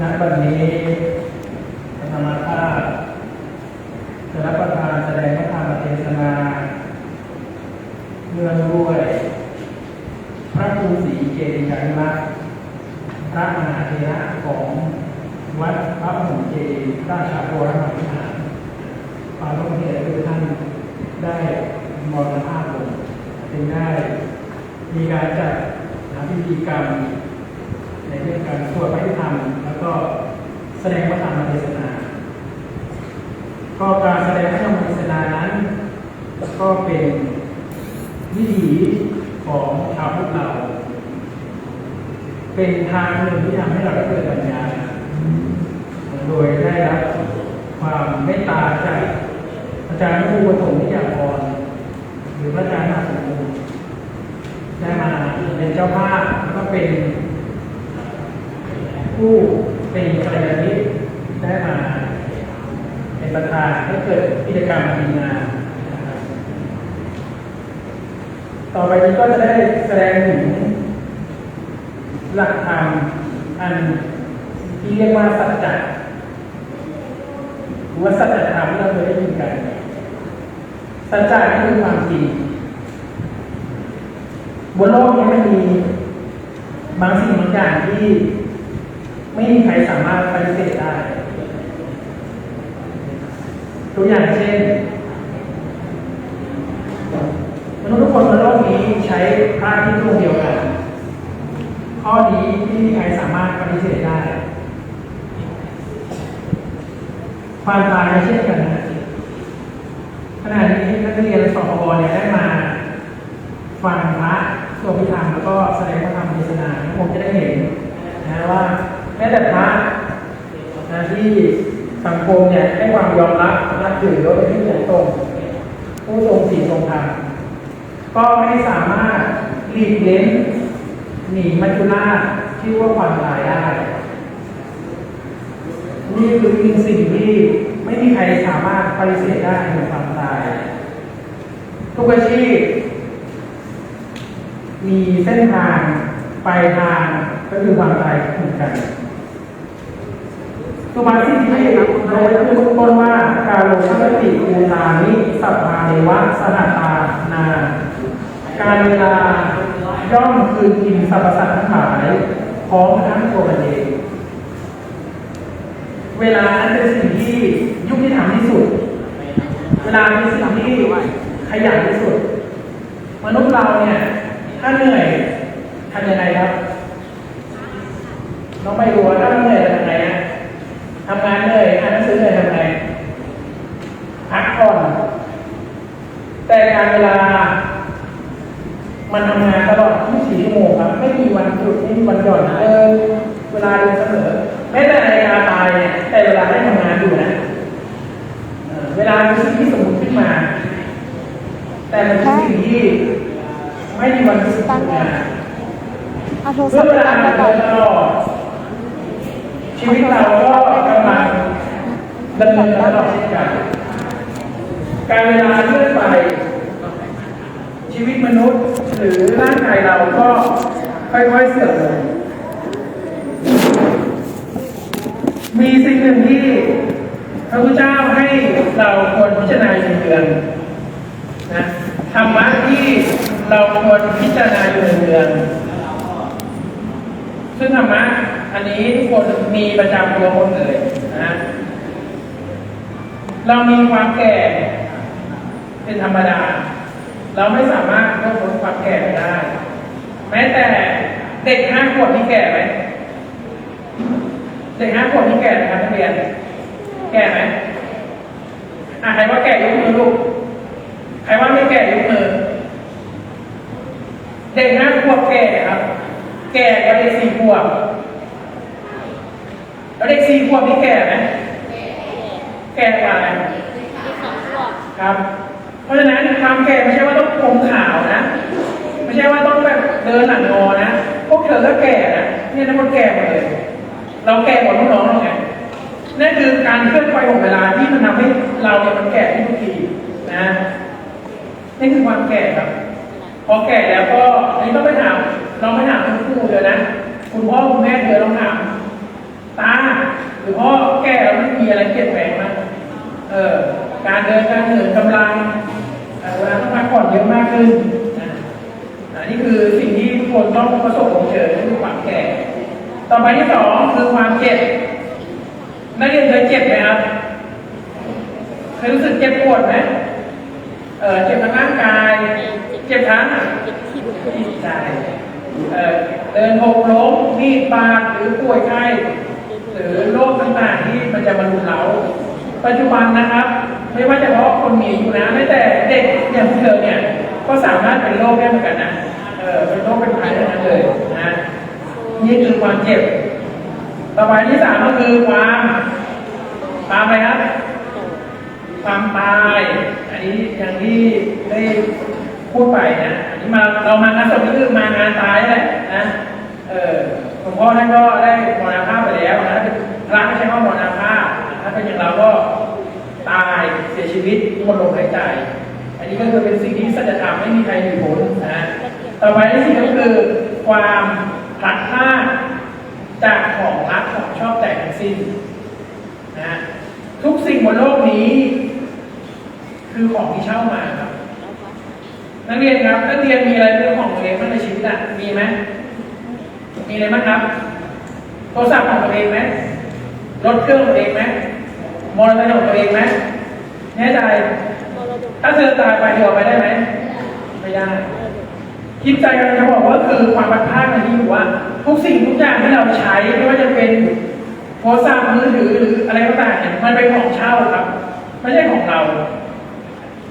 ณบัดนี้พระธรรมธาตุจะรับประทานแสดงพระธรรมเทศนาเนื่องด้วย พระครูศรีเกติยานุรักษ์พระมหาเถระของวัดพระหงเจดีราชาโบราณวิหารปาโลกเทศคือท่านได้มรณภาพลงจึงได้มีการจัดพิธีกรรมในเรื่องการสวดพระธรรม ก็แสดงพระธรรมเทศนา ก็การแสดงพระธรรมเทศนานั้นก็เป็นวิถีของชาวพุทธเรา เป็นทางหนึ่งที่ทำให้เราได้เกิดปัญญา โดยได้รับความเมตตาจากอาจารย์ผู้ประถมนิยากรหรือพระอาจารย์นาสมบูรณ์ได้มาเป็นเจ้าภาพแล้วก็เป็น ผู้เป็นกัลยาณมิตรได้มาเป็นประธานให้เกิดกิจกรรมดีงามนต่อไปนี้ก็จะได้แสดงถึงหลักธรรมอันที่เรียกว่าสัจจะหรือว่าสัจธรรมที่เราเคยได้ยินกัน สัจจะนี่คือความจริงบนโลกนี้มันมีบางสิ่งบางอย่างที่ ไม่มีใครสามารถปฏิเสธได้ ตัวอย่างเช่นมนุษย์ทุกคนบนโลกนี้ใช้พระที่ดวงเดียวกัน ข้อนี้ไม่มีใครสามารถปฏิเสธได้ ความตายก็เช่นกันนะขณะนี้นักเรียนสพบเนี่ยได้มาฟังพระสวดพิธรรมแล้วก็แสดงพระธรรมเทศนาคงจะได้เห็นนะว่า แม้แต่พระนะที่สังคมเนี่ยให้ความยอมรับนับถือว่าเป็นที่ถูกตรงผู้ทรงศีลทรงธรรมก็ไม่สามารถหลีกเล้นหนีมัจจุราชที่ว่าความตายได้นี่คือเป็นสิ่งที่ไม่มีใครสามารถปฏิเสธได้ในความตาย ทุกอาชีพ มีเส้นทางปลายทางก็คือความตายเหมือนกัน สุภาษิตที่โดยขึ้นต้นว่าการลงสติปูตานิสัพพาเนวะสหตานา การเวลาย่อมคืนกินสรรพสัตว์ทั้งหลายพร้อมทั้งตัวมันเองเวลานั้นเป็นสิ่งที่ยุคที่ทำที่สุด เวลาเป็นสิ่งที่ขยันที่สุด มนุษย์เราเนี่ยถ้าเหนื่อยทำยังไงครับ น้องไม่รู้ว่าถ้าเหนื่อยทำยังไง ทำงานเหนื่อยอ่านหนังสือเหนื่อยทำไงพักผ่อนแต่การเวลา มันทำงานตลอด 24 ชั่วโมงครับ ไม่มีวันหยุดไม่มีวันหย่อนเออเวลาเดินเสมอแม้แต่นาฬิกาตายเนี่ยแต่เวลาได้ทำงานอยู่นะเออเวลาเป็นสิ่งที่สมมติขึ้นมา แต่มันเป็นสิ่งที่ไม่มีวันหยุดทำงานเอาโทรเมื่ศัอพท์เวไปลาตั้งเดิก่อนนตลอดชีวิตเราก็กำลังดำเนินตลอดเช่นกัน การเวลาเลื่อนไป ชีวิตมนุษย์หรือร่างกายเราก็ค่อยๆเสื่อมลงมีสิ่งหนึ่งที่พระพุทธเจ้าให้เราควรพิจารณาอยู่เดือนนะธรรมะที่เราควรพิจารณาอยู่เดือนซึ่งธรรมะอันนี้ทุกคนมีประจำตัวหมดเลยนะเรามีความแก่ เป็นธรรมดา เราไม่สามารถควบคุมความแก่ได้ แม้แต่เด็กห้าขวบที่แก่ไหมเด็กห้าขวบที่แก่ไหมครับนักเรียน แก่ไหมอะใครว่าแก่ยกมือลูก ใครว่าไม่แก่ยกมือ เด็กห้าขวบแก่ครับ แก่กว่าเด็กสี่ขวบแล้วเด็กสี่ขวบนี่แก่ไหมแก่กว่าไหมครับ เพราะฉะนั้นความแก่ไม่ใช่ว่าต้องผมขาวนะ ไม่ใช่ว่าต้องแบบเดินหลังงอนะ พวกเธอก็แก่นะเนี่ยทั้งหมดแก่หมดเลย เราแก่กว่าน้องๆเราไงนั่นคือการเคลื่อนไหวของเวลาที่มันทำให้เราเนี่ยมันแก่ทุกทีนะนี่คือความแก่ครับ พอแก่แล้วก็อันนี้ต้องไปถามลองไปถามคุณครูเดี๋ยวนะ คุณพ่อคุณแม่เดี๋ยวลองถามตาหรือพ่อแก่แล้วมันมีอะไรเปลี่ยนแปลงมากเออ การเดินการเหินกำลัง ผ่อนเยอะมากขึ้นนะอันนี้คือสิ่งที่ทุกคนต้องประสบพบเจอก็คือความแก่ ต่อไปที่สองคือความเจ็บนักเรียนเคยเจ็บไหมครับเคยรู้สึกเจ็บปวดไหมเออเจ็บทางร่างกาย เจ็บทั้งจิตใจเออเดินหกล้มมีดบาดหรือป่วยไข้หรือโรคต่างๆที่มันจะมารุมเราปัจจุบันนะครับ ไม่ว่าเฉพาะคนมีอายู่นะแม้แต่เด็กอย่างเธอเนี่ยก็สามารถเป็นโรคได้เหมือนกันนะเออเป็นโรคเป็นภัยได้ทั้งนั้นเลยนะนี่คือความเจ็บ ต่อไปที่สามก็คือความความอะไรครับความตาย อันนี้อย่างที่ได้พูดไปนะอันนี้มาเรามางานศพนี่คือมางานตายแหละนะเออหลวงพ่อท่านก็ได้มรณภาพไปแล้วนะพระไม่ใช่ว่ามรณภาพถ้าเป็นอย่างเราก็ ตายเสียชีวิตหมดลมหายใจ อันนี้ก็คือเป็นสิ่งที่สัจธรรมไม่มีใครหนีพ้นนะต่อไปที่สี่งก็คือความพลัดพราจากของรักของชอบใจทั้งสิ้นนะทุกสิ่งบนโลกนี้ คือของที่เช่ามาครับนักเรียนครับนักเรียนมีอะไรเป็นของตัวเองบ้างในชีวิตอะมีไหมมีอะไรบ้างครับ โทรศัพท์ของตัวเองไหมรถเครื่องของตัวเองไหม มร์ไซค์ของตัวเองไหมแน่ใจ ถ้าเธอตายไปเธอเอาไปได้ไหมไม่ได้ คิดใจกันจะบอกว่าคือความบัดพลาดในที่อยู่ว่า ทุกสิ่งทุกอย่างที่เราใช้ไม่ว่าจะเป็นโทรศัพท์มือถือหรืออะไรก็ตามเนี่ยมันเป็นของเช่าครับ ไม่ใช่ของเรา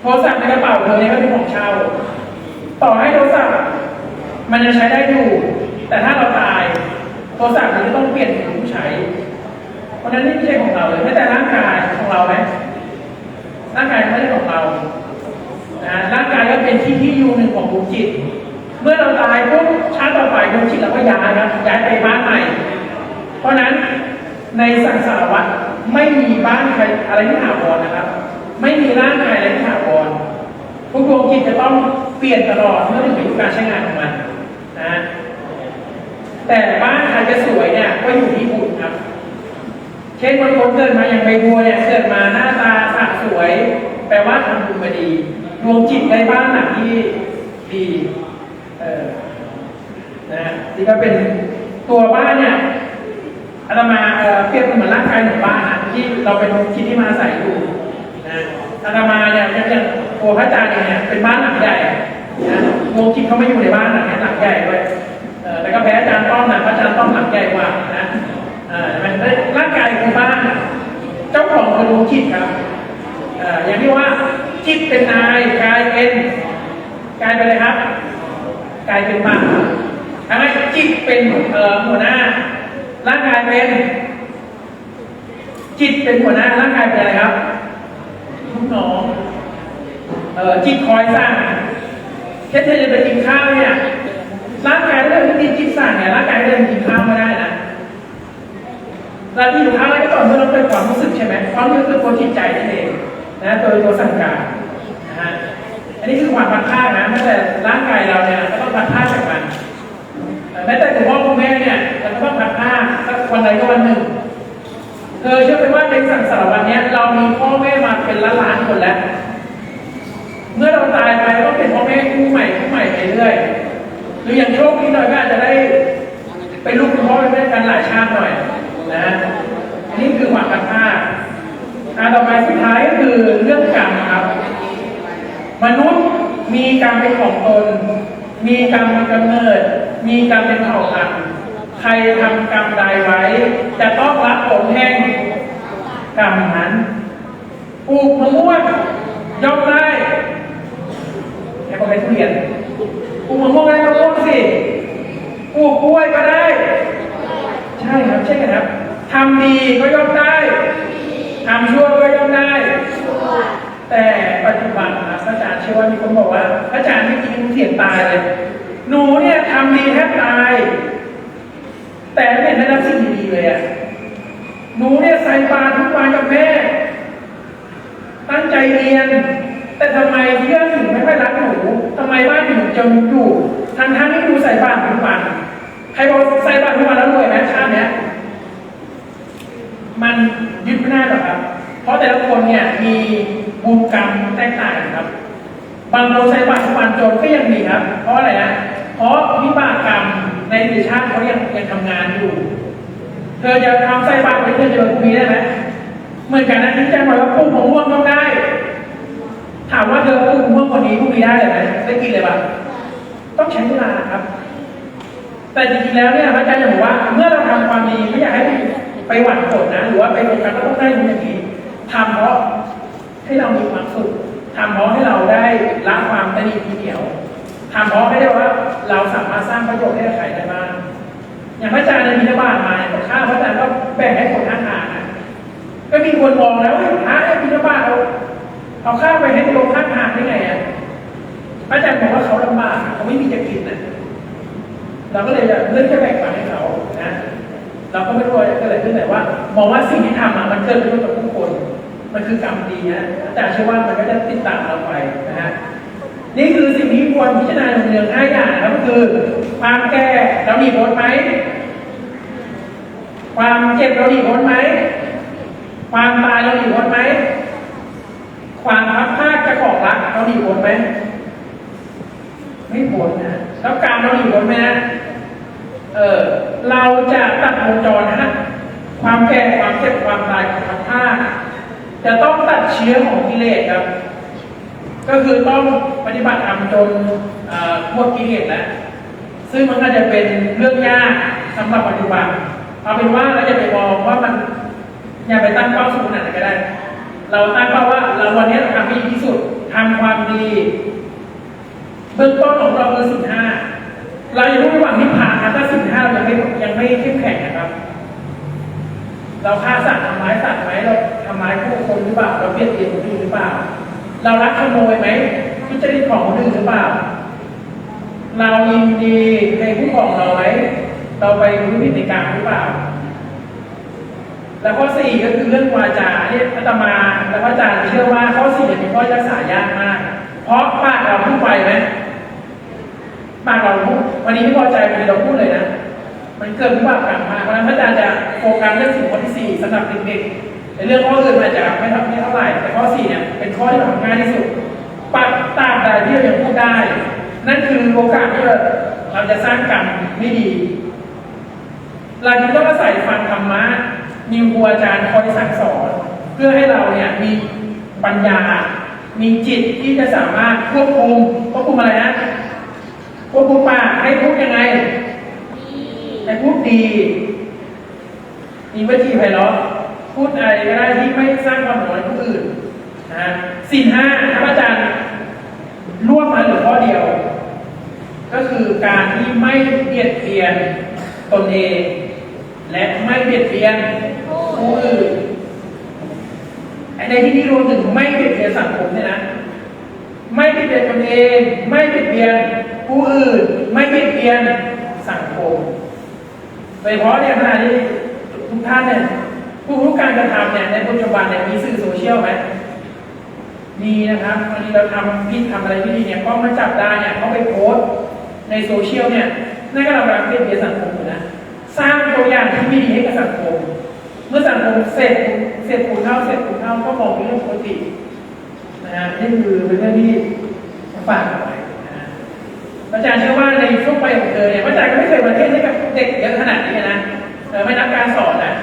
โทรศัพท์ในกระเป๋าเธอเนี่ยก็เป็นของเช่า ต่อให้โทรศัพท์มันยังใช้ได้อยู่ แต่ถ้าเราตายโทรศัพท์มันจะต้องเปลี่ยนผู้ใช้ เพราะนั้นนี่ไม่ใช่ของเราเลยแม้แต่ร่างกายของเราไหมร่างกายไม่ใช่ของเรานะร่างกายก็เป็นที่ที่อยู่หนึ่งของดวงจิต เมื่อเราตายปุ๊บชาติต่อไปดวงจิตเราก็ย้ายครับย้ายไปบ้านใหม่ เพราะนั้นในสังสารวัฏไม่มีบ้านใครอะไรที่ถาวรนะครับ ไม่มีร่างกายอะไรที่ถาวรทุกดวงจิตจะต้องเปลี่ยนตลอดเมื่อถึงอายุการใช้งานของมันนะแต่บ้านใครจะสวยเนี่ยก็อยู่ เช่นบางคนเกิดมาอย่างใบบัวเนี่ยเกิดมาหน้าตาสะสวย แปลว่าทำบุญมาดีดวงจิตในบ้านหลังที่ดีเออนะนี่ก็เป็นตัวบ้านเนี่ยอาตมาเอ่อเปรียบเหมือนร่างกายของบ้านนะที่เราเป็นคิดที่มาอาศัยอยู่นะอาตมาเนี่ยอย่างอย่างตัวพระอาจารย์เนี่ยเป็นบ้านหลังใหญ่นะดวงจิตเขาไม่อยู่ในบ้านหลังนี้หลังใหญ่ด้วยเออแต่ก็แพ้อาจารย์ต้อมนะพระอาจารย์ต้อมหลังใหญ่กว่านะอ่ามันร่างกายคือบ้าน เจ้าของคือดวงจิตครับอ่าอย่างที่ว่าจิตเป็นนายกายเป็นกายเป็นอะไรครับกายเป็นบ้านทำให้จิตเป็นหัวหน้า ร่างกายเป็น จิตเป็นหัวหน้าร่างกายเป็นอะไรครับลูกน้องเอ่อจิตคอยสร้างแค่เธอจะไปกินข้าวเนี่ยร่างกายเรื่องที่จิตสั่งเนี่ยร่างกายเรื่องกินข้าวไม่ได้นะ เราที่อยู่ข้างแรก็ต่อเมื่อเราเป็นความรู้สึกใช่ไหมความรู้สึกคือตัวจิตใจนั่นเองนะโดยตัวสังการนะฮะอันนี้คือความพัดพลาดนะแม้แต่ร่างกายเราเนี่ยก็ต้องพัดพลาดจากมันแม้แต่คุณพ่อคุณแม่เนี่ยเราก็ต้องพัดพลาดสักวันใดก็วันหนึ่งเธอเชื่อไหมว่าในสังสารวัฏเนี้ยเรามีพ่อแม่มาเป็นล้านล้านคนแล้ว เมื่อเราตายไปก็เป็นพ่อแม่คู่ใหม่คู่ใหม่ไปเรื่อยหรืออย่างโชคดีหน่อยก็อาจจะได้เป็นลูกคุณพ่อเป็นแม่กันหลายชาติหน่อย นะอันนี้คือความกันค่าอันต่อไปสุดท้ายก็คือเรื่องกรรมครับ มนุษย์มีกรรมเป็นของตน มีกรรมเป็นกำเนิด มีกรรมเป็นเผ่าพันธุ์ใครทำกรรมใดไว้ จะต้องรับผลแห่งกรรมนั้นปลูกมะม่วงย่อมได้แค่พอเป็นทุเรียนปลูกมะม่วงได้มะม่วงสิปลูกกล้วยก็ได้ ใช่ครับใช่ครับ ทำดีก็ย่อมได้ทำชั่วก็ย่อมได้ แต่ปัจจุบันนะพระอาจารย์เชื่อว่ามีคนบอกว่าพระอาจารย์ไม่กินเสียงตายเลย หนูเนี่ยทำดีแทบตาย แต่ไม่เห็นได้รับสิ่งดีๆเลยอะหนูเนี่ยใส่บาตรทุกวันกับแม่ ตั้งใจเรียน แต่ทำไมเพื่อนถึงไม่ค่อยรักหนูทำไมบ้านถึงจนอยู่ คนเนี่ยมีบุญกรรมแตกต่างครับ บางคนใช้บาตรทุกวันจนก็ยังมีครับ เพราะอะไรนะเพราะวิบากกรรมในอดีตชาติเขายังยังทำงานอยู่ เธอจะทำไส้บาตรไปเธอจะเป็นมีได้ไหมเหมือนกันนะที่แจ้งมาว่าปลูกมะม่วงต้องได้ ถามว่าเธอปลูกมะม่วงคนนี้พรุ่งนี้ได้เลยไหมได้กินเลยปะต้องใช้เวลาครับ แต่จริงๆแล้วเนี่ยพระอาจารย์จะบอกว่า เมื่อเราทำความดีไม่อยากให้ไปหวั่นผลนะ หรือว่าไปโฟกัสว่าต้องได้อย่างนี้ ทำเพราะให้เรามีความสุขทำเพราะให้เราได้ละความตนีทีเหนียวทำเพราะให้ได้ว่าเราสามารถสร้างประโยชน์ให้กับใครได้บ้างอย่างพระอาจารย์ในบิณฑบาตมาเนี่ยข้าพระอาจารย์ก็แบ่งให้คนอาหานะก็มีคนมองแล้วว่าพระเนี่ยบิณฑบาตเอาเอาข้าวไปให้โรงข้างทางได้ไงอะพระอาจารย์บอกว่าเขาลำบากเขาไม่มีจะกินนะเราก็เลยจะเลือกจะแบ่งปันให้เขานะเราก็ไม่รู้ว่าจะเกิดอะไรขึ้นแต่ว่า มองว่าสิ่งที่ทำอะมันเกิดขึ้นกับผู้คน มันคือกรรมดีนะอาจารย์เชื่อว่ามันก็จะติดตามเราไปนะฮะนี่คือสิ่งที่ควรพิจารณาในเรื่องห้าอย่างนะครับก็คือ ความแก่เราหนีพ้นไหม ความเจ็บเราหนีพ้นไหม ความตายเราหนีพ้นไหม ความพัดพลาดจากของรักเราหนีพ้นไหมไม่พ้นนะแล้วการเราหนีพ้นไหมนะเออเราจะตัดวงจรนะความแก่ความเจ็บความตายความพัดพลาด จะต้องตัดเชื้อของกิเลสครับ ก็คือต้องปฏิบัติธรรมจนเอ่อหมดกิเลสแล้วซึ่งมันก็จะเป็นเรื่องยากสำหรับปัจจุบันเอาเป็นว่าเราจะไปมองว่ามันอย่าไปตั้งเป้าสูงขนาดไหนก็ได้ เราตั้งเป้าว่าเราวันนี้เราทำให้ดีที่สุดทำความดี เบื้องต้นของเราคือสินห้าเราอย่าพูดระหว่างที่ผ่านนะถ้าสินห้าเรายังไม่ยังไม่เข้มแข็งนะครับ เราฆ่าสัตว์ทำร้ายสัตว์ไหมเรา ทำร้ายผู้คนหรือเปล่าเราเบียดเบียนคนอื่นหรือเปล่า เรารักขโมยไหมทุจริตของคนอื่นหรือเปล่า เรายินดีในผู้ของเราไหมเราไปรู้ผิดในกรรมหรือเปล่า แล้วข้อสี่ก็คือเรื่องวาจาเนี่ยอาตมาและพระอาจารย์เชื่อว่าข้อสี่เนี่ยเป็นข้อรักษายากมาก เพราะปากเราพูดไปไหมปากเราพูดวันนี้ไม่พอใจมีเราพูดเลยนะมันเกิดวิบากกรรมมากเพราะฉะนั้นพระอาจารย์จะโฟกัสเรื่องสิ่งข้อที่สี่สำหรับเด็กๆ ในเรื่องข้ออื่นอาจจะไม่ทำไม่เท่าไหร่แต่ข้อสี่เนี่ยเป็นข้อที่ทำง่ายที่สุดปักตามใดที่เรายังพูดได้ นั่นคือโอกาสที่เราเราจะสร้างกรรมไม่ดีเราจึงต้องอาศัยฟังธรรมะมีครูอาจารย์คอยสั่งสอน เพื่อให้เราเนี่ยมีปัญญา มีจิตที่จะสามารถควบคุมควบคุมอะไรนะควบคุมปากให้พูดยังไงให้พูดดี มีวิธีไพเราะ พูดอะไรก็ได้ที่ไม่สร้างความเดือดร้อนให้ผู้อื่นนะฮะสิ่ห้าพระอาจารย์รวบมาหลือข้อเดียว ก็คือการที่ไม่เบียดเบียนตนเอง และไม่เบียดเบียนผู้อื่นในที่นี้รวมถึงไม่เบียดเบียนสังคมเนี่ยนะไม่เบียดเบียนตนเอง ไม่เบียดเบียนผู้อื่น ไม่เบียดเบียนสังคมโดยเฉพาะเนี่ยขณะที่ทุกท่านเนี่ย ผู้รู้การกระทำเนี่ยในปัจจุบันเนี่ยมีสื่อโซเชียลไหมมีนะครับบางทีเราทำผิดทำอะไรไม่ดีเนี่ยก็มาจับได้เนี่ยเขาไปโพสต์ในโซเชียลเนี่ยนั่นก็เรากำลังเปลี่ยนเปลี่ยนสังคมอยู่นะสร้างตัวอย่างที่ไม่ดีให้กับสังคม เมื่อสังคมเสร็จเสร็จคุณเท่าเสร็จคุณเท่าก็มองเป็นเรื่องปกตินะฮะนี่คือเป็นเรื่องที่ฝากเอาไว้นะฮะอาจารย์เชื่อว่าในช่วงวัยของเธอเนี่ยอาจารย์ก็ไม่เคยมาเทศให้กับเด็กเยอะขนาดนี้นะเออไม่นับการสอนนะ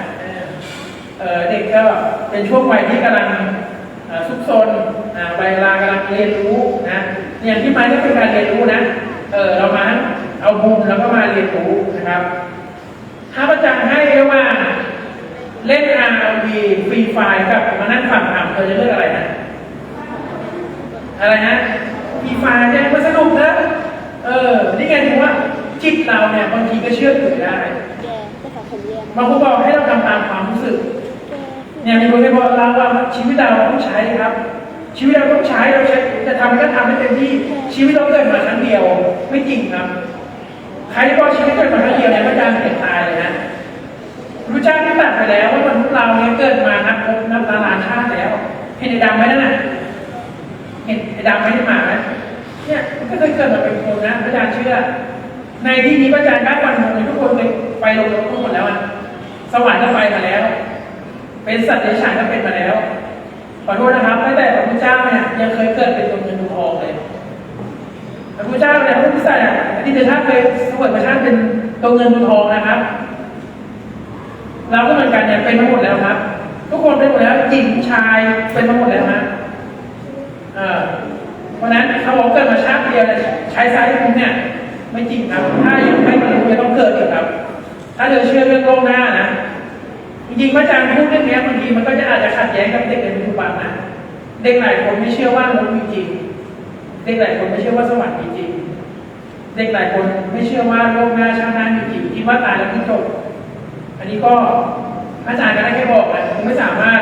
เออเออเด็กก็เป็นช่วงวัยที่กำลังเอ่อซุกซนอ่าวัยเวลากำลังเรียนรู้นะอย่างที่มาก็เป็นการเรียนรู้นะเออเรามาเอาบุญแล้วก็มาเรียนรู้นะครับถ้าพระอาจารย์ให้ระหว่างเล่น RV ฟรีไฟล์กับมานั่งฟังธรรมเธอจะเลือกอะไรนะ อะไรนะมีไฟล์เนี่ยมันสนุกนะ เออ นี่ไงถึงว่าจิตเราเนี่ยบางทีก็เชื่อถือได้แกภาษาผมเรียนบางคนบอกให้เราทำตามความรู้สึกแก เนี่ยมีคนเคยบอกเราว่าชีวิตเราต้องใช้ครับ ชีวิตเราต้องใช้เราใช้จะทำก็ทำให้เต็มที่ชีวิตเราเกิดมาครั้งเดียวไม่จริงครับใครที่บอกชีวิตเกิดมาครั้งเดียวเนี่ยพระอาจารย์เปลี่ยนตายเลยนะรู้จักที่ตัดไปแล้วว่ามนุษย์เราเนี่ยเกิดมานับนับล้านล้านชาติแล้ว เห็นไอ้ดำไหมนั่นน่ะเห็นไอ้ดำไหมที่มาไหมเนี่ยมันก็เคยเกิดมาเป็นคนนะพระอาจารย์เชื่อ ในที่นี้พระอาจารย์กล้าฟันธงเลทุกคนไปไปลงรถทุกคนแล้วอะสวรรค์ก็ไปมาแล้ว เป็นสัตว์เดรัจฉานก็เป็นมาแล้ว ขอโทษนะครับตั้งแต่พระพุทธเจ้าเนี่ยยังเคยเกิดเป็นตัวเงินตัวทองเลยพระพุทธเจ้าเนี่ยพระพุทธศาสนาอดีตชาติเคยสวยประชาติเป็นตัวเงินตัวทองนะครับเราก็เหมือนกันเนี่ยเป็นมาหมดแล้วครับ ทุกคนเป็นหมดแล้วหญิงชายเป็นมาหมดแล้วฮะเออเพราะนั้นเขาบอกเกิดมาชาติเดียวใช้ไซส์คุณเนี่ยไม่จริงครับ ถ้ายังไม่บรรลุจะต้องเกิดอีกครับ ถ้าเธอเชื่อเรื่องโลกหน้านะ จริงๆพระอาจารย์พูดเรื่องนี้บางทีมันก็จะอาจจะขัดแย้งกับเด็กในปัจจุบันนะเด็กหลายคนไม่เชื่อว่ามนุษย์มีจริง เด็กหลายคนไม่เชื่อว่าสวรรค์มีจริง เด็กหลายคนไม่เชื่อว่าโลกหน้าชาติหน้ามีจริงคิดว่าตายแล้วคือจบ อันนี้ก็อาจารย์ก็ได้แค่บอกแหละผมไม่สามารถ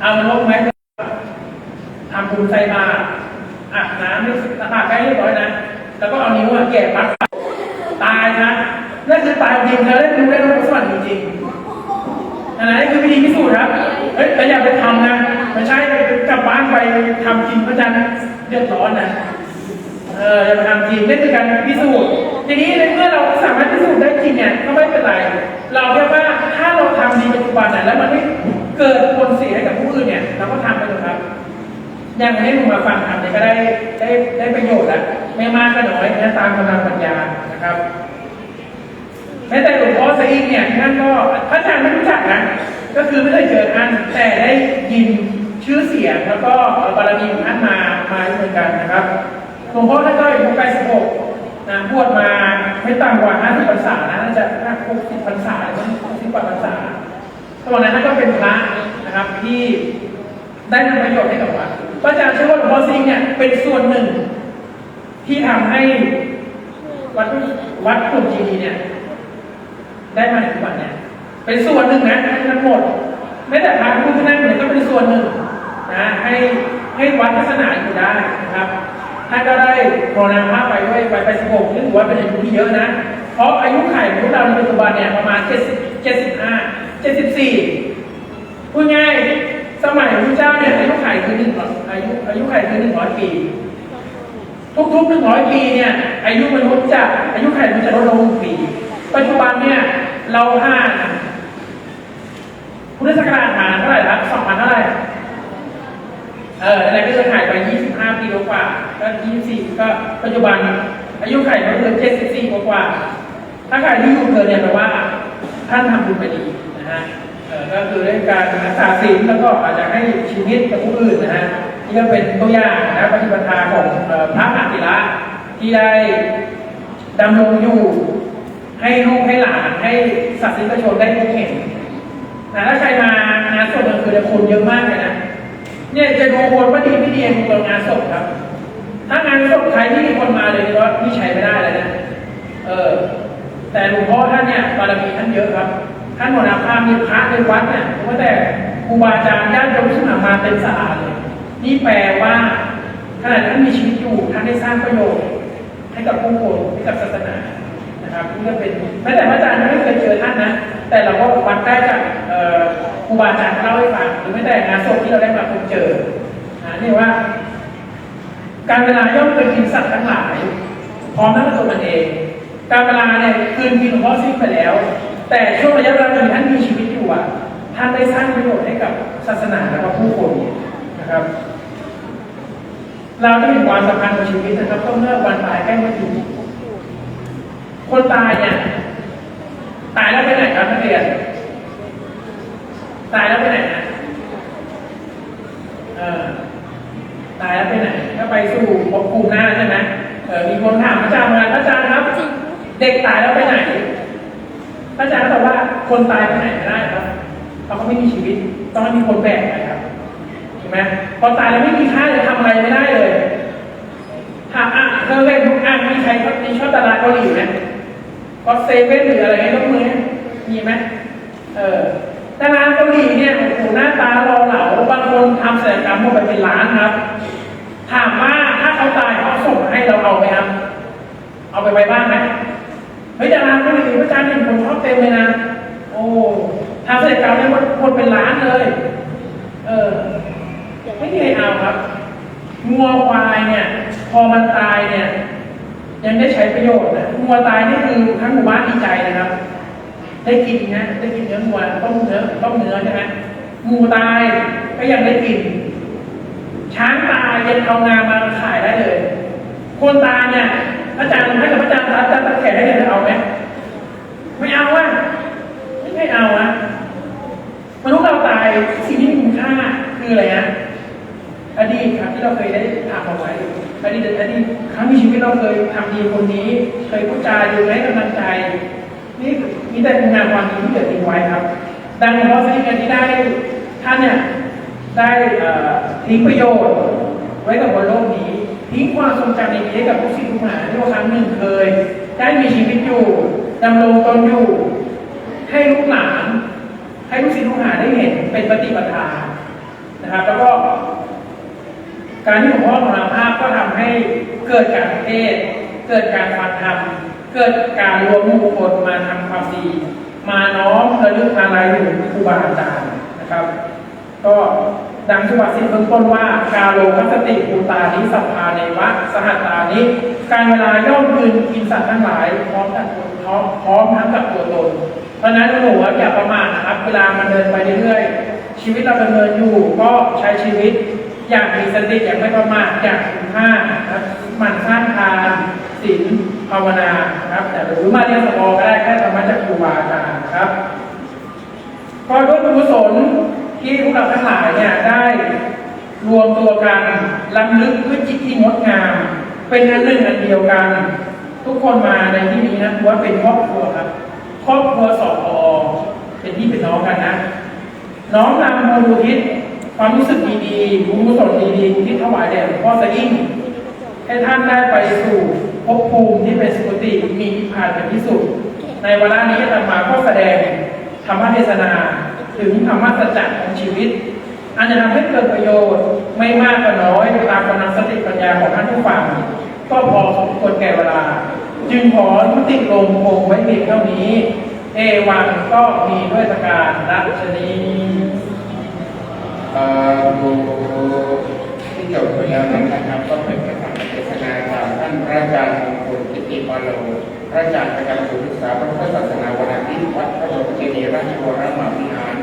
เอามันลบไหมทำบุญใส่บาตรอาบน้ำให้สะอาดใกล้เรียบร้อยนะแล้วก็เอานิ้วอะแกะปักตายนะนั่นคือตายจริงเธอได้รู้ได้รู้สวรรค์จริงันแหนคือวิธีพิสูจน์ครับเฮ้ยแต่อย่าไปทำนะไม่ใช่กลับบ้านไปทำจริงพระอาจารย์เดือดร้อนนะเออจะมาทำจริงนี่คือการพิสูจน์ทีนี้ในเมื่อเราสามารถพิสูจน์ได้จริงเนี่ยก็ไม่เป็นไร เราแค่ว่าถ้าเราทำดีปัจจุบันน่ะแล้วมันไม่เกิดผลเสียให้กับผู้อื่นเนี่ยเราก็ทำไปเถอะครับอย่างให้มึงมาฟังทำเนี่ยก็ได้ได้ได้ประโยชน์แล้วไม่มากก็น้อยนะตามกำลังปัญญานะครับ แม้แต่หลวงพ่อซะอีกเนี่ยท่านก็พระอาจารย์ไม่รู้จักนะ ก็คือไม่เคยเจอท่านแต่ได้ยินชื่อเสียงแล้วก็บารมีของท่านมามาเหมือนกันนะครับหลวงพ่อท่านก็อายุ86นะบวชมาไม่ต่ำกว่า50พรรษานะน่าจะ60พรรษาหรือ60กว่าพรรษาตอนนั้นท่านก็เป็นพระนะครับที่ได้ทำประโยชน์ให้กับวัดพระอาจารย์เชื่อว่าหลวงพ่อซิงเนี่ยเป็นส่วนหนึ่งที่ทำให้วัดวัดกลุ่มจีนีเนี่ย ได้มาในทุกวันเนี่ยเป็นส่วนหนึ่งนะไม่ทั้งหมดไม่แต่พระผู้นั่งเนี่ยก็เป็นส่วนหนึ่งนะให้ให้วัดศาสนาอยู่ได้นะครับท่านก็ได้โรนาภาพไปด้วยไปไปสิบหกซึ่งถือว่าเป็นอายุที่เยอะนะ เพราะอายุไขของพวกเราในปัจจุบันเนี่ยประมาณเจ็ดสิบเจ็ดสิบห้าเจ็ดสิบสี่พูดง่ายสมัยพระเจ้าเนี่ยอายุไขคือหนึ่งอายุอายุไขคือหนึ่งร้อยปี ทุกๆหนึ่งร้อยปีเนี่ยอายุมนุษย์จะอายุไขมันจะลดลงปี ปัจจุบันเนี่ย เราห้าพุทธศักราชหาเท่าไหร่ครับสองพันเท่าไหร่ เอออะไรก็จะหายไป 25 ปีกว่าก็24 ก็ปัจจุบัน อายุไขก็คือ74กว่าถ้าใครที่อยู่เกินเนี่ยแปลว่า ท่านทำบุญไปดีนะฮะเออก็คือเรื่องการรักษาศีลแล้วก็อาจจะให้ชีวิตกับผู้อื่นนะฮะนี่ก็เป็นตัวอย่างนะปฏิปทาของเอ่อพระอัติระที่ได้ดำรงอยู่ ให้ลูกให้หลานให้สัตว์สิงชนได้พบเห็นนะถ้าใครมางานศพกลางคืนเนี่ยคนเยอะมากเลยนะเนี่ยจะดูคนว่าดีไม่ดีในงานศพครับ ถ้างานศพใครที่มีคนมาเลยนี่ว่าพี่ใช้ไม่ได้เลยนะเออ แต่หลวงพ่อท่านเนี่ยบารมีท่านเยอะครับท่านหัวหน้าภาพมีพระในวัดเนี่ยว่าแต่ครูบาอาจารย์ญาติโยมที่มามาเต็มศาลาเลย นี่แปลว่าขณะท่านมีชีวิตอยู่ท่านได้สร้างประโยชน์ให้กับผู้คนให้กับศาสนา นะครับนี่ก็เป็นแม้แต่พระอาจารย์ไม่เคยเจอท่านนะ แต่เราก็วัดได้จากครูบาอาจารย์เล่าให้ฟังหรือแม้แต่งานศพที่เราได้มาพบเจออ่านี่ว่า การเวลาย่อมเป็นกินสัตว์ทั้งหลายพร้อมทั้งตัวมันเอง การเวลาเนี่ยคืนกินหลวงพ่อสิ้นไปแล้ว แต่ช่วงระยะเวลาที่ท่านมีชีวิตอยู่อะท่านได้สร้างประโยชน์ให้กับศาสนาและก็ผู้คนนะครับเราได้เห็นความสำคัญของชีวิตนะครับต้องเมื่อวันตายใกล้มาถึง คนตายเนี่ยตายแล้วไปไหนครับนักเรียนตายแล้วไปไหนนะเออตายแล้วไปไหนก็ไปสู่ภพภูมิหน้าใช่ไหมเออมีคนถามพระอาจารย์มาพระอาจารย์ครับ เด็กตายแล้วไปไหนพระอาจารย์ตอบว่าคนตายไปไหนไม่ได้ครับเขาก็ไม่มีชีวิต ต้องมีคนแบกไปครับถูกไหมพอตายแล้วไม่มีค่าจะทำอะไรไม่ได้เลยถามอะเธอเล่นทุกอะมีใครมีชอบตลาดเกาหลีไหม ก็เซเว่นหรืออะไรเงี้ยยกมือมีไหมเออแต่ร้านเกาหลีเนี่ยโอ้โหหน้าตาเรอเหลาบางคนทำศัลยกรรมหมดไปเป็นล้านครับ ถามว่าถ้าเขาตายเขาส่งให้เราเอาไหมครับเอาไปไว้บ้านไหมเฮ้ยดาราเกาหลีพระอาจารย์เห็นคนชอบเต็มเลยนะโอ้ทำศัลยกรรมเนี่ยคนคนเป็นล้านเลย เออไม่มีใครเอาครับงัวควายเนี่ย พอมันตายเนี่ย ยังได้ใช้ประโยชน์นะงัวตายนี่คือทั้งหมู่บ้านดีใจนะครับ ได้กินนะได้กินเนื้องัวต้มเนื้อต้มเนื้อใช่ไหมงูตายก็ยังได้กิน ช้างตายยังเอางามาขายได้เลย คนตายเนี่ยอาจารย์ให้กับอาจารย์ตัดตัดตัดแขนได้เลยจะเอาไหมไม่เอาอะไม่ไม่เอาอะมนุษย์เราตายสิ่งที่มีคุณค่าคืออะไรนะอดีตครับที่เราเคยได้ทำเอาไว้ อดีตอดีตครั้งในชีวิตเราเคยทำดีคนนี้ เคยพูดจาดูให้กำลังใจ นี่มีแต่คุณงามความดีที่เกิดทิ้งไว้ครับ ดังนั้นเพราะสิ่งที่ได้ท่านเนี่ยได้ทิ้งประโยชน์ ไว้กับบนโลกนี้ทิ้งความทรงจำในให้กับผู้สิ่งทุกหาที่ว่าครั้งหนึ่งเคย ได้มีชีวิตอยู่ดำรงตนอยู่ ให้ลูกหลานให้ลูกศิษย์ลูกหาได้เห็นเป็นปฏิปทานะครับ แล้วก็ การที่หลวงพ่อมรณภาพก็ทำให้เกิดการเทศ เกิดการฟังธรรม เกิดการรวมหมู่คนมาทำความดี มาน้อมระลึกมาลายถึงครูบาอาจารย์นะครับ ก็ดังสุภาษิตเบื้องต้นว่ากาโลคัสติภูตานิสัพพาเนวะสหัตตานิการเวลาย่อมคืนกินสัตว์ทั้งหลายพร้อมกับพร้อมพร้อมทั้งกับตัวตน เพราะนั้นหนูว่าอย่าประมาทนะครับเวลามันเดินไปเรื่อยๆชีวิตเราดำเนินอยู่ก็ใช้ชีวิต อย่างมีสติอย่างไม่ประมาทอย่างคุณค่าครับมันสร้างทานศีลภาวนาครับแต่หรือมาเรียนสมอก็ได้แค่ธรรมะจากครูบาอาจารย์ครับก็ด้วยบุญกุศลที่พวกเราทั้งหลายเนี่ยได้รวมตัวกันล้ำลึกด้วยจิตที่งดงาม เป็นอันหนึ่งอันเดียวกัน ทุกคนมาในที่นี้นะว่าเป็นครอบครัวครับครอบครัวสอบอเป็นพี่เป็นน้องกันนะ น้องนำบุญทิศ ความรู้สึกดีๆบุญกุศลดีๆที่ถวายแด่หลวงพ่อสะยิ่งให้ท่านได้ไปสู่ภพภูมิที่เป็นสุคติมีนิพพานเป็นที่สุด ในเวลานี้อาตมาก็แสดงธรรมเทศนาถึงธรรมสัจจะของชีวิตอันจะทำให้เกิดประโยชน์ไม่มากก็น้อยตามกำลังสติปัญญาของท่านผู้ฟังก็พอสมควรแก่เวลา จึงขอยุติลงคงไว้เพียงเท่านี้ เอวังก็มีด้วยประการรัชนี ดูที่จบไปแล้วนะครับก็เป็นพระธรรมเทศนาจากท่านพระอาจารย์มงคลกิติปาโลพระอาจารย์ประจำศูนย์ศึกษาพระพุทธศาสนาวันอาทิตย์วัดพระบรมเจดีย์ราชวรมหาวิหาร